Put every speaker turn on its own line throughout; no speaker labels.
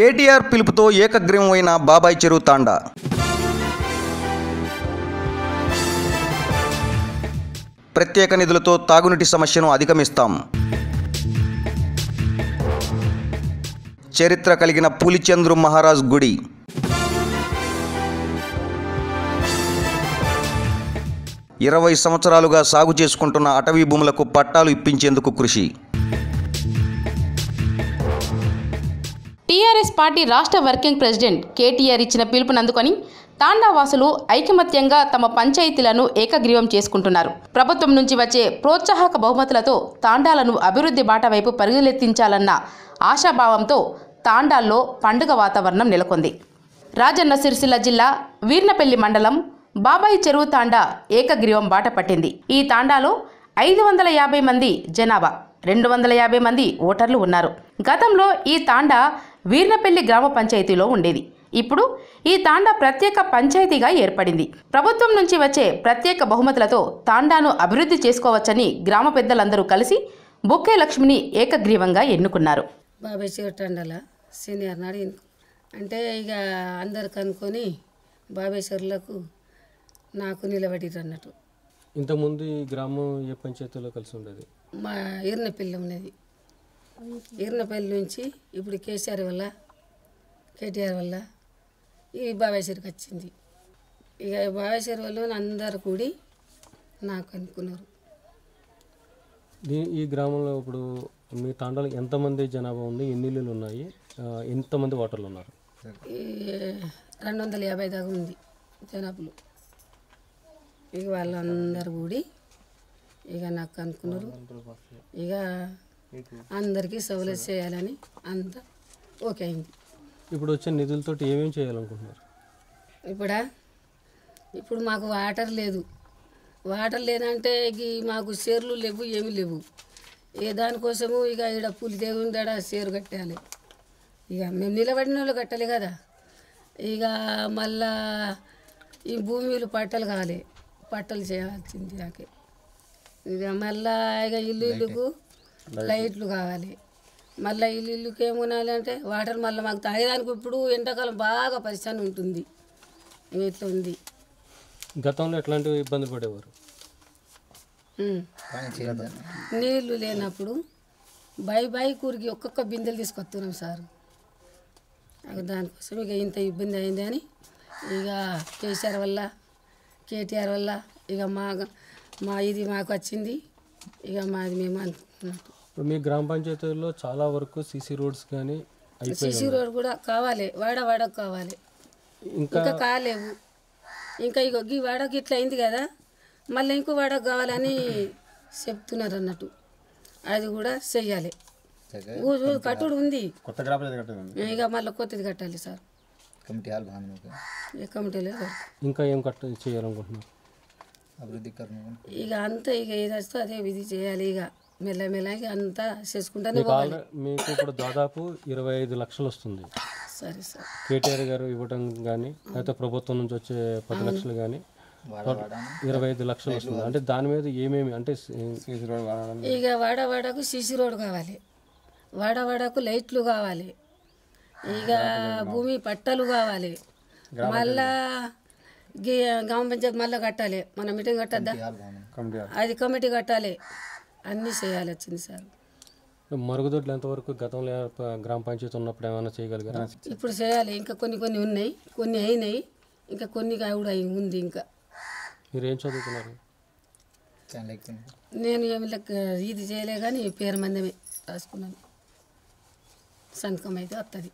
కేటీఆర్ పిలుపుతో ఏకగ్రీవమైన బాబాయ్ చెరువు తాండా. ప్రత్యేక నిధులతో తాగునీటి సమస్యను అధిగమిస్తాం. చరిత్ర కలిగిన పులిచంద్రు మహారాజ్ గుడి. ఇరవై సంవత్సరాలుగా సాగు చేసుకుంటున్న అటవీ భూములకు పట్టాలు ఇప్పించేందుకు కృషి.
టీఆర్ఎస్ పార్టీ రాష్ట్ర వర్కింగ్ ప్రెసిడెంట్ కేటీఆర్ ఇచ్చిన పిలుపునందుకొని తాండావాసులు ఐకమత్యంగా తమ పంచాయతీలను ఏకగ్రీవం చేసుకుంటున్నారు. ప్రభుత్వం నుంచి వచ్చే ప్రోత్సాహక బహుమతులతో తాండాలను అభివృద్ధి బాట వైపు పరుగులెత్తించాలన్న ఆశాభావంతో తాండాల్లో పండుగ వాతావరణం నెలకొంది. రాజన్న సిరిసిల్ల జిల్లా వీర్నపల్లి మండలం బాబాయి చెరువు తాండా ఏకగ్రీవం బాట పట్టింది. ఈ తాండాలో ఐదు వందల యాభై మంది జనాభా రెండు వందల యాభై మంది ఓటర్లు ఉన్నారు. గతంలో ఈ తాండా వీర్నపల్లి గ్రామ పంచాయతీలో ఉండేది. ఇప్పుడు ఈ తాండా ప్రత్యేక పంచాయతీగా ఏర్పడింది. ప్రభుత్వం నుంచి వచ్చే ప్రత్యేక బహుమతులతో తాండాను అభివృద్ధి చేసుకోవచ్చని గ్రామ పెద్దలందరూ కలిసి బొక్కే లక్ష్మిని ఏకగ్రీవంగా ఎన్నుకున్నారు.
బాబాయ్ చివటండల సీనియర్ నాడు అంటే ఇక అందరు కనుక్కొని బాబాయ్ చెర్లకు నాకు నిలబడిరు అన్నట్టు.
ఇంతకుముందు ఈ గ్రామం ఏ పంచాయతీలో కలిసి ఉండేది?
మా ఈర్నపల్లి ఉన్నది. ఈర్నపల్లి నుంచి ఇప్పుడు కేసీఆర్ వల్ల కేటీఆర్ వల్ల ఈ బాబాయ్ చెరుకు వచ్చింది. ఇక చెరు వల్ల అందరు కూడి నాకు అనుకున్నారు.
ఈ గ్రామంలో ఇప్పుడు మీ తాండాలో ఎంతమంది జనాభా ఉంది? ఎన్ని ఇల్లులు ఉన్నాయి? ఎంతమంది ఓటర్లు ఉన్నారు?
ఈ రెండు వందల యాభై దాకా ఉంది జనాభాలు. ఇక వాళ్ళందరూ కూడి ఇక నాకు అనుకున్నారు. ఇక అందరికీ సౌలభ్యం చేయాలని అంత ఓకే అయింది.
ఇప్పుడు వచ్చే నిధులతోటి ఏమేమి చేయాలనుకుంటున్నారు?
ఇప్పుడా? ఇప్పుడు మాకు వాటర్ లేదు. వాటర్ లేదంటే ఇక మాకు షేర్లు లేవు ఏమీ లేవు. ఏ దానికోసము ఇక ఈడ పులి దాడ షేరు కట్టాలి. ఇక మేము నిలబడిన వాళ్ళు కట్టాలి కదా. ఇక మళ్ళా ఈ భూమిలు పట్టలు కావాలి పట్టలు చేయాల్సింది నాకే. ఇక మళ్ళా ఇక ఇల్లు ఇల్లుకు లైట్లు కావాలి. మళ్ళీ ఇల్లు ఇల్లుకి ఏం కొనాలి అంటే వాటర్ మళ్ళీ మాకు తాగేదానికి ఇప్పుడు ఎండాకాలం బాగా పరిశాన్ ఉంటుంది. ఇట్లా ఉంది.
గతంలో ఎట్లాంటి ఇబ్బంది పడేవారు.
నీళ్ళు లేనప్పుడు బై బై కూరికి ఒక్కొక్క బిందెలు తీసుకొస్తున్నాం సార్. దానికోసం ఇక ఇంత ఇబ్బంది అయింది అని ఇక కేసీఆర్ వల్ల కేటీఆర్ వల్ల ఇక మా మా ఇది మాకు వచ్చింది. ఇక మాది మేము అనుకున్నట్టు
ఇప్పుడు మీ గ్రామ పంచాయతీల్లో చాలా వరకు సీసీ రోడ్స్ కానీ
సిసి రోడ్ కూడా కావాలి. వాడ వాడకు కావాలి.
ఇంకా
ఇంకా కాలేవు. ఇంకా ఇగో ఈ వాడకి ఇట్లా అయింది కదా మళ్ళీ ఇంకో వాడకు కావాలని చెప్తున్నారు అన్నట్టు. అది కూడా చెయ్యాలి. ఊ- ఊ కట్టుడు ఉంది.
కొత్త గ్రామ పంచాయతీ కట్టండి
ఇక మళ్ళీ కొత్తది కట్టాలి సార్.
కమిటీ హాల్ బాగుంది
ఈ కమిటీలో
ఇంకా ఏం కట్ట చేయాలనుకుంటున్నారు?
అభివృద్ధి
ఇక అంతా ఇక ఏది వస్తే అదే విధి చేయాలి ఇక. మెల్లమెల్లగా అంతా చేసుకుంటానే
మీకు మీకు ఇప్పుడు దాదాపు ఇరవై ఐదు లక్షలు వస్తుంది.
సరే సార్.
కేటీఆర్ గారు ఇవ్వడం కానీ లేకపోతే ప్రభుత్వం నుంచి వచ్చే పది లక్షలు కానీ ఇరవై ఐదు లక్షలు వస్తుంది. అంటే దాని మీద ఏమేమి అంటే
ఇక వాడ వాడకు సీసీ రోడ్ కావాలి. వాడ వాడకు లైట్లు కావాలి. ఇక భూమి పట్టలు కావాలి. మళ్ళా గి- గ్రామ పంచాయతీ మళ్ళీ కట్టాలి. మన మీటింగ్ కట్టద్దా? అది కమిటీ కట్టాలి. అన్నీ చేయాలి వచ్చింది సార్.
మరుగుదొడ్లు ఎంతవరకు గతంలో గ్రామ పంచాయతీ ఉన్నప్పుడు ఏమైనా చేయగలిగారా?
ఇప్పుడు చేయాలి. ఇంకా కొన్ని కొన్ని ఉన్నాయి. కొన్ని అయినాయి. ఇంకా కొన్ని కూడా ఉంది ఇంకా.
మీరు ఏం
ఎక్కువ
నేను ఏమి లెక్క ఇది చేయలే కానీ పేరు మందమే రాసుకున్నాను. సంతకం అయితే వస్తుంది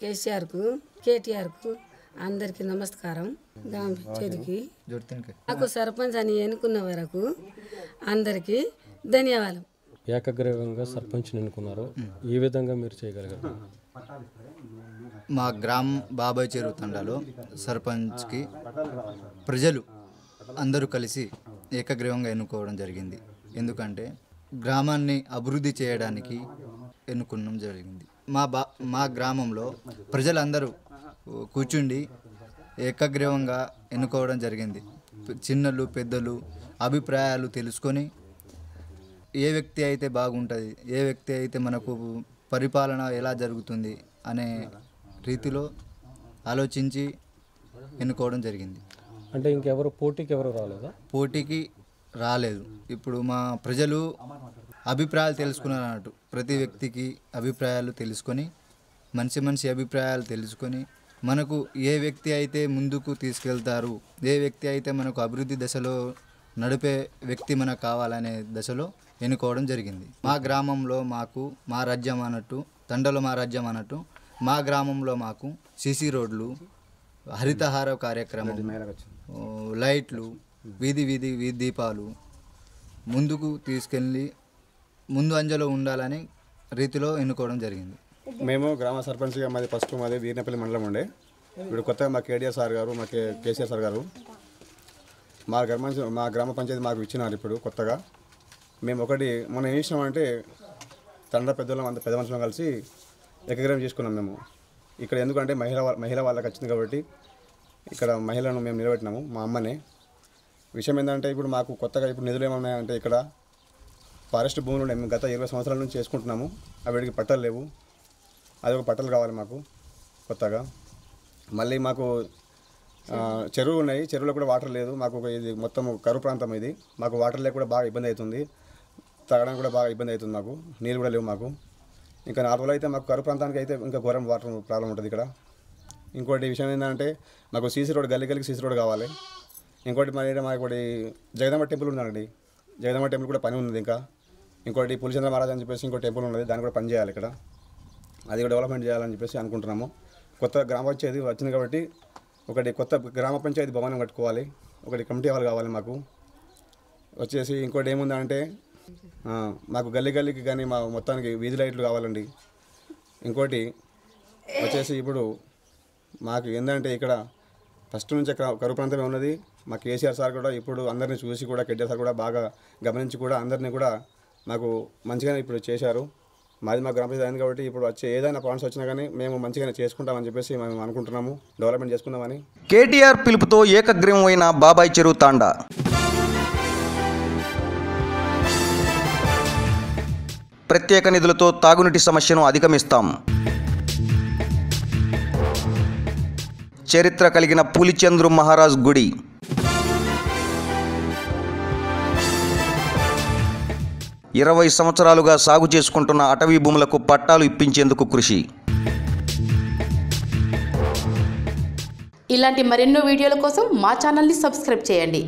కేసీఆర్కు కేటీఆర్కు అందరికీ నమస్కారం. గ్రామ పంచాయతీకి. నాకు సర్పంచ్ అని ఎన్నుకున్న వరకు అందరికీ ధన్యవాదాలు
ఏకగ్రీవంగా సర్పంచ్ ఎన్నుకున్నారు. ఈ విధంగా మీరు చేయగలిగారు.
మా గ్రామం బాబాయ్ చెరువు తండాలో సర్పంచ్కి ప్రజలు అందరూ కలిసి ఏకగ్రీవంగా ఎన్నుకోవడం జరిగింది. ఎందుకంటే గ్రామాన్ని అభివృద్ధి చేయడానికి ఎన్నుకున్నాం జరిగింది. మా బా మా గ్రామంలో ప్రజలందరూ కూర్చుండి ఏకగ్రీవంగా ఎన్నుకోవడం జరిగింది. చిన్నలు పెద్దలు అభిప్రాయాలు తెలుసుకొని ఏ వ్యక్తి అయితే బాగుంటుంది ఏ వ్యక్తి అయితే మనకు పరిపాలన ఎలా జరుగుతుంది అనే రీతిలో ఆలోచించి ఎన్నుకోవడం జరిగింది.
అంటే ఇంకెవరు పోటీకి ఎవరు రాలేదా?
పోటీకి రాలేదు. ఇప్పుడు మా ప్రజలు అభిప్రాయాలు తెలుసుకున్నారు అన్నట్టు. ప్రతి వ్యక్తికి అభిప్రాయాలు తెలుసుకొని మనిషి మనిషి అభిప్రాయాలు తెలుసుకొని మనకు ఏ వ్యక్తి అయితే ముందుకు తీసుకెళ్తారు ఏ వ్యక్తి అయితే మనకు అభివృద్ధి దశలో నడిపే వ్యక్తి మనకు కావాలనే దశలో ఎన్నుకోవడం జరిగింది. మా గ్రామంలో మాకు మా రాజ్యం అన్నట్టు తండలో మా రాజ్యం అన్నట్టు మా గ్రామంలో మాకు సిసి రోడ్లు హరితహార కార్యక్రమం లైట్లు వీధి వీధి వీధి దీపాలు ముందుకు తీసుకెళ్ళి ముందు అంజలో ఉండాలని రీతిలో ఎన్నుకోవడం జరిగింది.
మేము గ్రామ సర్పంచ్గా మాది ఫస్ట్ మాది వీరినపల్లి మండలం ఉండే. ఇప్పుడు కొత్తగా మా కేడిఆర్ సార్ గారు మా కేసీఆర్ సార్ గారు మా గ్రామ మా గ్రామ పంచాయతీ మాకు ఇచ్చినారు ఇప్పుడు కొత్తగా. మేము ఒకటి మనం ఏం చేసినామంటే తండ్రి పెద్దలం అంత పెద్ద మనుషులం కలిసి ఏకగ్రహం చేసుకున్నాం మేము. ఇక్కడ ఎందుకంటే మహిళ మహిళ వాళ్ళకి వచ్చింది కాబట్టి ఇక్కడ మహిళను మేము నిలబెట్టినాము మా అమ్మనే. విషయం ఏంటంటే ఇప్పుడు మాకు కొత్తగా ఇప్పుడు నిధులు ఏమన్నాయంటే ఇక్కడ ఫారెస్ట్ భూములు ఉన్నాయి. మేము గత ఇరవై సంవత్సరాల నుంచి చేసుకుంటున్నాము. అవిడికి పట్టలు లేవు. అది ఒక పట్టలు కావాలి మాకు కొత్తగా. మళ్ళీ మాకు చెరువు ఉన్నాయి. చెరువులో కూడా వాటర్ లేదు. మాకు ఇది మొత్తం కరువు ప్రాంతం ఇది. మాకు వాటర్ లేక కూడా బాగా ఇబ్బంది అవుతుంది. తాగడానికి కూడా బాగా ఇబ్బంది అవుతుంది మాకు. నీళ్ళు కూడా లేవు మాకు. ఇంకా నార్మల్ అయితే మాకు కరువు ప్రాంతానికి అయితే ఇంకా ఘోరం వాటర్ ప్రాబ్లం ఉంటుంది ఇక్కడ. ఇంకోటి విషయం ఏంటంటే మాకు సీసీ రోడ్ గల్లీ గల్లీకి సీసీ రోడ్ కావాలి. ఇంకోటి మరి మాకు ఒకటి జగదమ్మ టెంపుల్ ఉందండి. జగదమ్మ టెంపుల్ కూడా పని ఉంది ఇంకా. ఇంకోటి పులిచంద్ర మహారాజ్ అని చెప్పేసి ఇంకో టెంపుల్ ఉన్నది. దాన్ని కూడా పని చేయాలి ఇక్కడ. అది డెవలప్మెంట్ చేయాలని చెప్పేసి అనుకుంటున్నాము. కొత్త గ్రామ పంచాయతీ వచ్చింది కాబట్టి ఒకటి కొత్త గ్రామ పంచాయతీ భవనం కట్టుకోవాలి. ఒకటి కమిటీ వాళ్ళు కావాలి మాకు. వచ్చేసి ఇంకోటి ఏముందంటే మాకు గల్లీ గల్లీకి కానీ మా మొత్తానికి వీధి లైట్లు కావాలండి. ఇంకోటి వచ్చేసి ఇప్పుడు మాకు ఏంటంటే ఇక్కడ ఫస్ట్ నుంచి కరు- కరువు ప్రాంతమే ఉన్నది. మా కేసీఆర్ సార్ కూడా ఇప్పుడు అందరినీ చూసి కూడా కేటీఆర్ సార్ కూడా బాగా గమనించి కూడా అందరినీ కూడా మాకు మంచిగానే ఇప్పుడు చేశారు. మాది మా గ్రామ పంచాయతీ కాబట్టి ఇప్పుడు వచ్చే ఏదైనా పాయింట్స్ వచ్చినా కానీ మేము మంచిగానే చేసుకుంటామని చెప్పేసి మేము అనుకుంటున్నాము. డెవలప్మెంట్ చేసుకుందామని.
కేటీఆర్ పిలుపుతో ఏకగ్రీవం అయిన బాబాయ్ చెరువు తాండా. ప్రత్యేక నిధులతో తాగునీటి సమస్యను అధిగమిస్తాం. చరిత్ర కలిగిన పులిచంద్రు మహారాజ్ గుడి. ఇరవై సంవత్సరాలుగా సాగు చేసుకుంటున్న అటవీ భూములకు పట్టాలు ఇప్పించేందుకు కృషి.
ఇలాంటి మరెన్నో వీడియోల కోసం మా ఛానల్ని సబ్స్క్రైబ్ చేయండి.